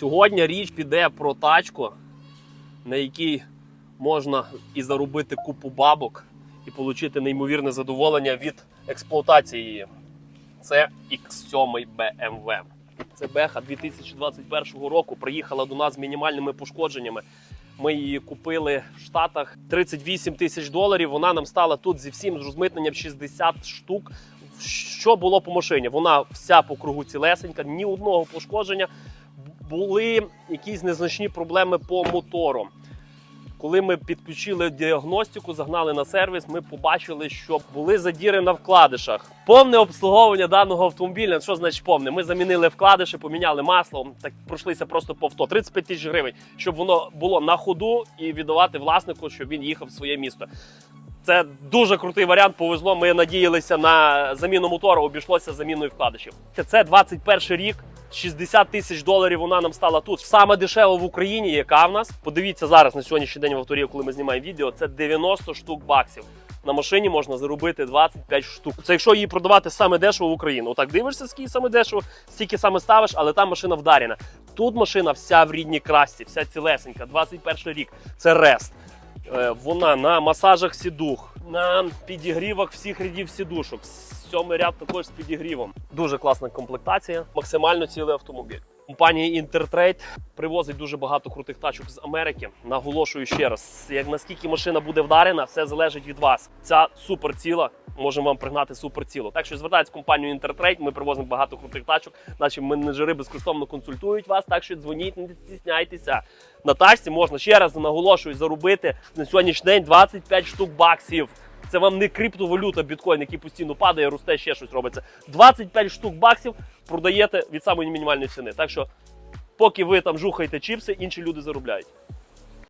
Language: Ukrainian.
Сьогодні річ піде про тачку, на якій можна і заробити купу бабок, і отримати неймовірне задоволення від експлуатації її. Це X7 BMW. Це Беха 2021 року. Приїхала до нас з мінімальними пошкодженнями. Ми її купили в Штатах 38 тисяч доларів. Вона нам стала тут зі всім з розмитненням 60 штук. Що було по машині? Вона вся по кругу цілесенька, ні одного пошкодження. Були якісь незначні проблеми по мотору. Коли ми підключили діагностику, загнали на сервіс, ми побачили, що були задіри на вкладишах. Повне обслуговування даного автомобіля. Що значить повне? Ми замінили вкладиші, поміняли масло, так пройшлися просто по авто. 35 тисяч гривень, щоб воно було на ходу і віддавати власнику, щоб він їхав в своє місто. Це дуже крутий варіант. Повезло. Ми надіялися на заміну мотора, обійшлося заміною вкладишів. Це 21 рік. 60 тисяч доларів вона нам стала тут. Саме дешева в Україні, яка в нас. Подивіться зараз на сьогоднішній день в авторі, коли ми знімаємо відео. Це 90 штук баксів. На машині можна заробити 25 штук. Це якщо її продавати саме дешево в Україну. Отак дивишся, скільки саме дешево, стільки саме ставиш, але там машина вдарена. Тут машина вся в рідній красці, вся цілесенька. 21 рік. Це рест. Е, Вона на масажах сідух, на підігрівах всіх рядів сідушок. Сьомий ряд також з підігрівом. Дуже класна комплектація, максимально цілий автомобіль. Компанія Intertrade привозить дуже багато крутих тачок з Америки. Наголошую ще раз: як наскільки машина буде вдарена, все залежить від вас. Ця супер ціла. Можемо вам пригнати супер ціло. Так що звертайтесь в компанію Intertrade, Ми привозимо багато крутих тачок. Наші менеджери безкоштовно консультують вас. Так що дзвоніть, не стісняйтеся. На тачці можна ще раз наголошую заробити на сьогоднішній день 25 штук баксів. Це вам не криптовалюта, біткоін, який постійно падає, росте, ще щось робиться. 25 штук баксів продаєте від самої мінімальної ціни. Так що, поки ви там жухаєте чіпси, інші люди заробляють.